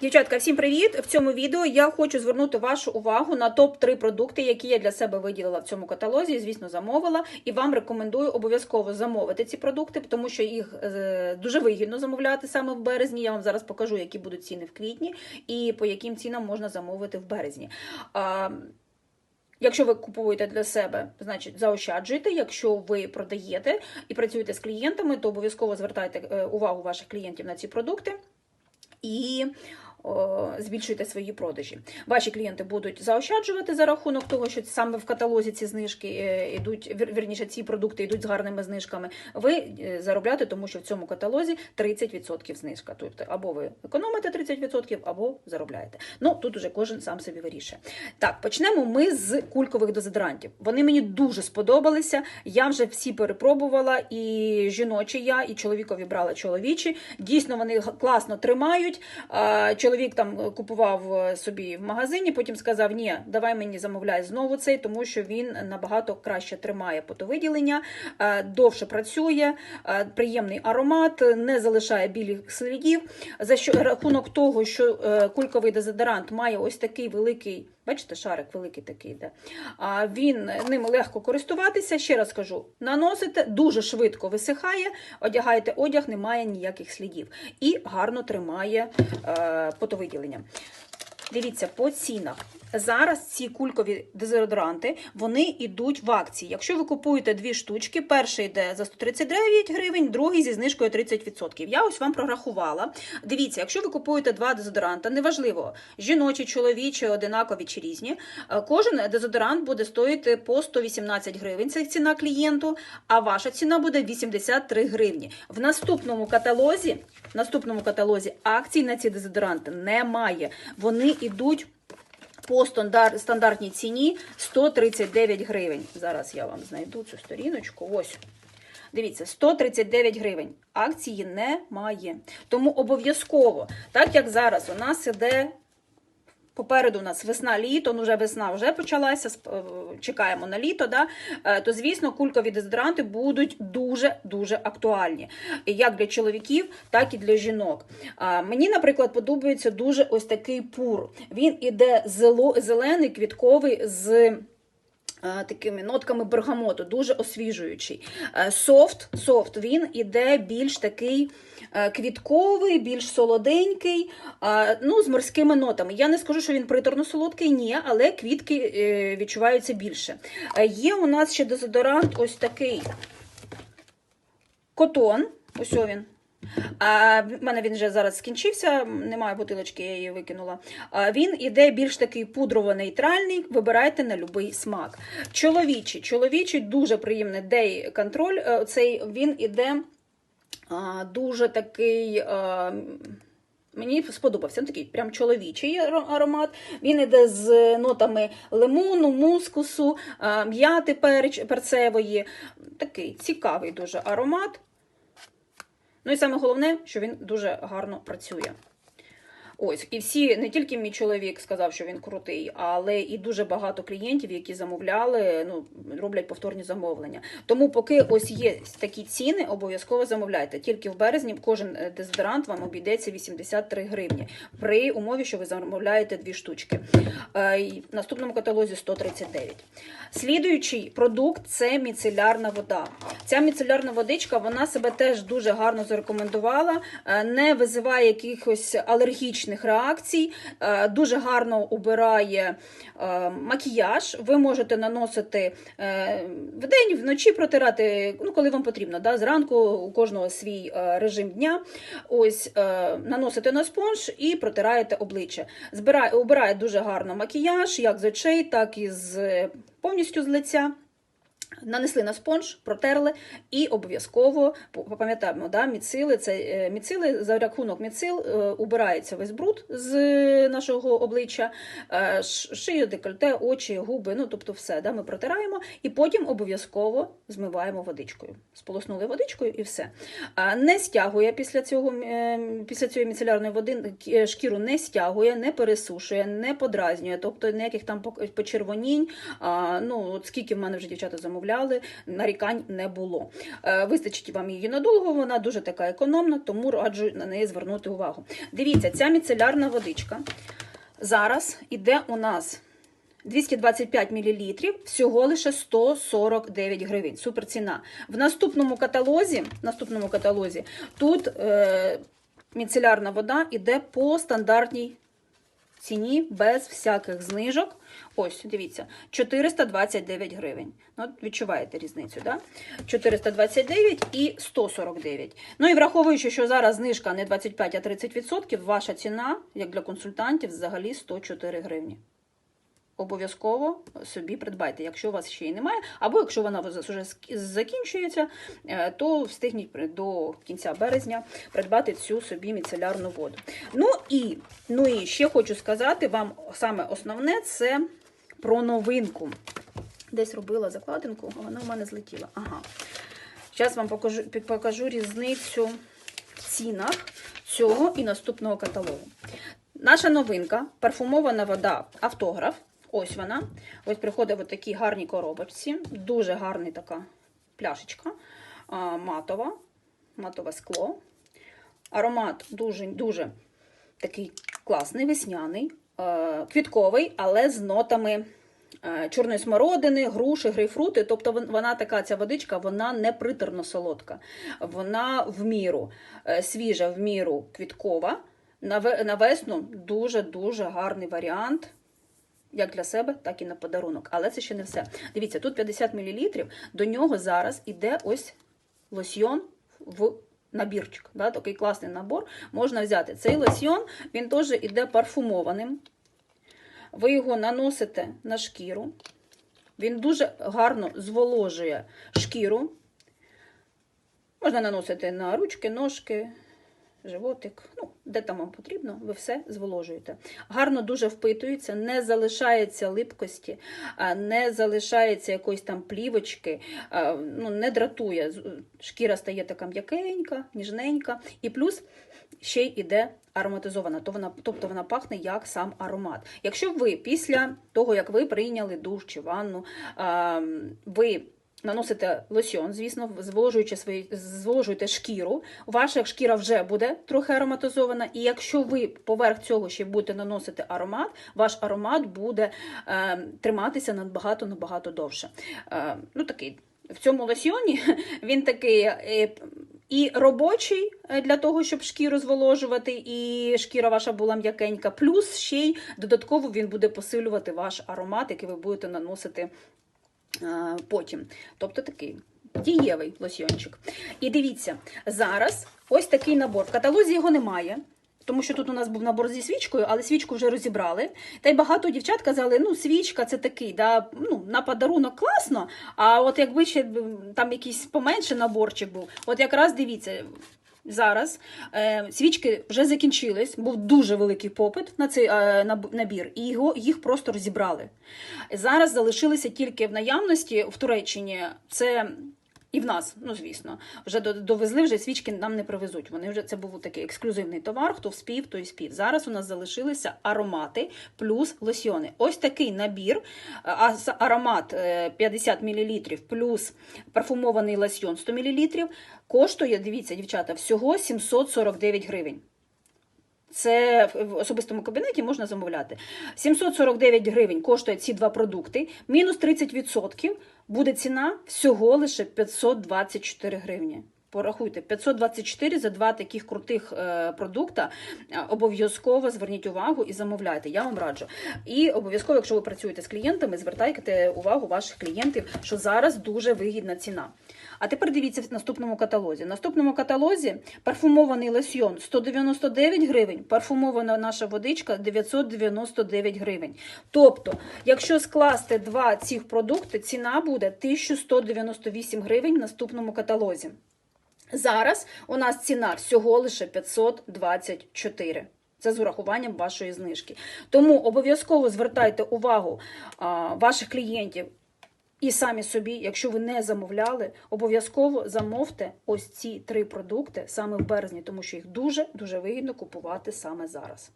Дівчатка, всім привіт! В цьому відео я хочу звернути вашу увагу на топ-3 продукти, які я для себе виділила в цьому каталозі. Звісно, замовила, і вам рекомендую обов'язково замовити ці продукти, тому що їх е, дуже вигідно замовляти саме в березні. Я вам зараз покажу, які будуть ціни в квітні і по яким цінам можна замовити в березні. Якщо ви купуєте для себе, значить заощаджуйте. Якщо ви продаєте і працюєте з клієнтами, то обов'язково звертайте е, увагу ваших клієнтів на ці продукти і збільшуйте свої продажі. Ваші клієнти будуть заощаджувати за рахунок того, що саме в каталозі ці знижки е, йдуть, вірніше, ці продукти йдуть з гарними знижками. Ви е, заробляти, тому що в цьому каталозі 30% знижка. Тобто або ви економите 30%, або заробляєте. Ну тут уже кожен сам собі вирішує. Так, почнемо ми з кулькових дезодорантів. Вони мені дуже сподобалися. Я вже всі перепробувала, і жіночі я, і чоловікові брала чоловічі. Дійсно, вони класно тримають. А, Чоловік там е, купував е, собі в магазині, потім сказав: Ні, давай мені замовляй знову цей, тому що він набагато краще тримає потовиділення, е, довше працює, приємний аромат, не залишає білих слідів. За що рахунок того, що кульковий дезодорант має ось такий великий. Бачите, шарик великий такий йде. А він ним легко користуватися. Ще раз кажу, наносите, дуже швидко висихає, одягаєте одяг, немає ніяких слідів. І гарно тримає е. Дивіться, по цінах. Зараз ці кулькові дезодоранти вони йдуть в акції. Якщо ви купуєте дві штучки, перший йде за 139 гривень, другий зі знижкою 30%. Я ось вам прорахувала. Дивіться, якщо ви купуєте два дезодоранта, неважливо, жіночі, чоловічі, одинакові чи різні, е, кожен дезодорант буде стоїти по 118 гривень. Це ціна клієнту, а ваша ціна буде 83 гривні. В наступному каталозі, в наступному каталозі акцій на ці дезодоранти немає. Вони йдуть по стандар- стандартній ціні 139 гривень. Зараз я вам знайду цю сторіночку. Ось. Дивіться, 139 гривень. Акції немає. Тому обов'язково, так як зараз у нас іде. Попереду у нас весна-літо, ну вже весна вже почалася, е, чекаємо на літо, да? е, то звісно кулькові дезодоранти будуть дуже-дуже актуальні. Як для чоловіків, так і для жінок. Мені, наприклад, подобається дуже ось такий пур. Він іде зелений, квітковий з. Е, Такими нотками бергамоту, дуже освіжуючий. Е, Софт, софт він іде більш такий е, квітковий, більш солоденький, ну, з морськими нотами. Я не скажу, що він приторно-солодкий, ні, але квітки відчуваються більше. Є у нас ще дезодорант ось такий котон. Ось він. А в мене він вже зараз скінчився, немає бутилочки, я її викинула. А він іде більш такий пудрово-нейтральний, вибирайте на будь-який смак. Чоловічий, чоловічий дуже приємний дей контроль. е, Цей він іде а, дуже такий. А, Мені сподобався. Він такий прям чоловічий аромат. Він іде з нотами лимону, мускусу, м'яти перцевої. Такий цікавий дуже аромат. Ну і саме головне, що він дуже гарно працює. Ось, і всі, не тільки мій чоловік сказав, що він крутий, але і дуже багато клієнтів, які замовляли, ну, роблять повторні замовлення. Тому, поки ось є такі ціни, обов'язково замовляйте. Тільки в березні кожен е, дезодорант вам обійдеться 83 гривні при умові, що ви замовляєте дві штучки. Е, В наступному каталозі 139. Слідуючий продукт це міцелярна вода. Ця міцелярна водичка вона себе теж дуже гарно зарекомендувала, е, не визиває якихось алергічних реакцій, е, дуже гарно убирає е, макіяж. Ви можете наносити е, вдень, вночі протирати, ну коли вам потрібно. Да? Зранку у кожного свій режим дня. Ось наносите на спонж і протираєте обличчя. Збирає, убирає дуже гарно макіяж, як з очей, так і з повністю з лиця. Нанесли на спонж, протерли і обов'язково пам'ятаємо, да, міцили, це е, міцили за рахунок міцил е, убирається весь бруд з нашого обличчя, е, шию, декольте, очі, губи, ну тобто все. Да, ми протираємо і потім обов'язково змиваємо водичкою. Сполоснули водичкою і все. Не стягує після цього е, після цієї міцелярної води е, шкіру не стягує, не пересушує, не подразнює, тобто ніяких там почервонінь. Ну, от скільки в мене вже дівчата замовляють замовляли, нарікань не було. Е, Вистачить вам її надовго, вона дуже така економна, тому раджу на неї звернути увагу. Дивіться, ця міцелярна водичка зараз іде у нас 225 мл, всього лише 149 гривень. Супер ціна. В наступному каталозі, наступному каталозі тут е, міцелярна вода іде по стандартній ціні без всяких знижок. Ось, дивіться, 429 гривень. Ну, відчуваєте різницю, да? 429 і 149. Ну і враховуючи, що зараз знижка не 25, а 30%, ваша ціна, як для консультантів, взагалі 104 гривні. Обов'язково собі придбайте, якщо у вас ще й немає, або якщо вона вже закінчується, е, то встигніть до кінця березня придбати цю собі міцелярну воду. Ну і, ну і ще хочу сказати вам саме основне це про новинку. Десь робила закладинку, а вона в мене злетіла. Ага. Зараз вам покажу, покажу різницю в цінах цього і наступного каталогу. Наша новинка парфумована вода автограф. Ось вона. Ось приходить в такій гарній коробочці. Дуже гарна така пляшечка. Матова, матове скло. Аромат дуже дуже такий класний, весняний, е, квітковий, але з нотами е, чорної смородини, груші, грейпфрути. Тобто вона така, ця водичка, вона не приторно солодка. Вона в міру е, свіжа, в міру квіткова. На весну дуже-дуже гарний варіант. Як для себе, так і на подарунок. Але це ще не все. Дивіться, тут 50 мл, до нього зараз іде ось лосьйон в набірчик. Да, такий класний набор можна взяти. Цей лосьйон, він теж іде парфумованим. Ви його наносите на шкіру. Він дуже гарно зволожує шкіру. Можна наносити на ручки, ножки, животик, ну, де там вам потрібно, ви все зволожуєте. Гарно дуже впитується, не залишається липкості, не залишається якоїсь там плівочки, ну, не дратує. Шкіра стає така м'якенька, ніжненька, і плюс ще й іде ароматизована, то вона, тобто вона пахне як сам аромат. Якщо ви після того, як ви прийняли душ чи ванну, ви наносите лосьон, звісно, зволожуючи свої, зволожуєте шкіру, ваша шкіра вже буде трохи ароматизована, і якщо ви поверх цього ще будете наносити аромат, ваш аромат буде е, триматися набагато-набагато довше. Е, ну, такий, в цьому лосьйоні він такий. е, і робочий е, для того, щоб шкіру зволожувати, і шкіра ваша була м'якенька. Плюс ще й додатково він буде посилювати ваш аромат, який ви будете наносити потім. Тобто такий дієвий лосьйончик. І дивіться, зараз ось такий набор. В каталозі його немає. Тому що тут у нас був набор зі свічкою, але свічку вже розібрали. Та й багато дівчат казали, ну, свічка це такий, да, ну, на подарунок класно, а от якби ще там якийсь поменше наборчик був, от якраз дивіться, зараз е, свічки вже закінчились, був дуже великий попит на цей е, набір, і його, їх просто розібрали. Зараз залишилися тільки в наявності в Туреччині. Це і в нас, ну звісно, вже довезли, вже свічки нам не привезуть. Вони вже це був такий ексклюзивний товар. Хто вспів, той спів. Зараз у нас залишилися аромати плюс лосьйони. Ось такий набір. Аромат е, 50 мл плюс парфумований лосьйон 100 мл. Коштує, дивіться, дівчата, всього 749 гривень. Це в особистому кабінеті можна замовляти. 749 гривень коштує ці два продукти. Мінус 30% буде ціна всього лише 524 гривні. Порахуйте, 524 за два таких крутих е, продукта. Е, Обов'язково зверніть увагу і замовляйте. Я вам раджу. І обов'язково, якщо ви працюєте з клієнтами, звертайте увагу ваших клієнтів, що зараз дуже вигідна ціна. А тепер дивіться в наступному каталозі. В наступному каталозі парфумований лосьйон 199 гривень, парфумована наша водичка 999 гривень. Тобто, якщо скласти два цих продукти, ціна буде 1198 гривень в наступному каталозі. Зараз у нас ціна всього лише 524. Це з урахуванням вашої знижки. Тому обов'язково звертайте увагу а, ваших клієнтів і самі собі, якщо ви не замовляли, обов'язково замовте ось ці три продукти саме в березні, тому що їх дуже дуже вигідно купувати саме зараз.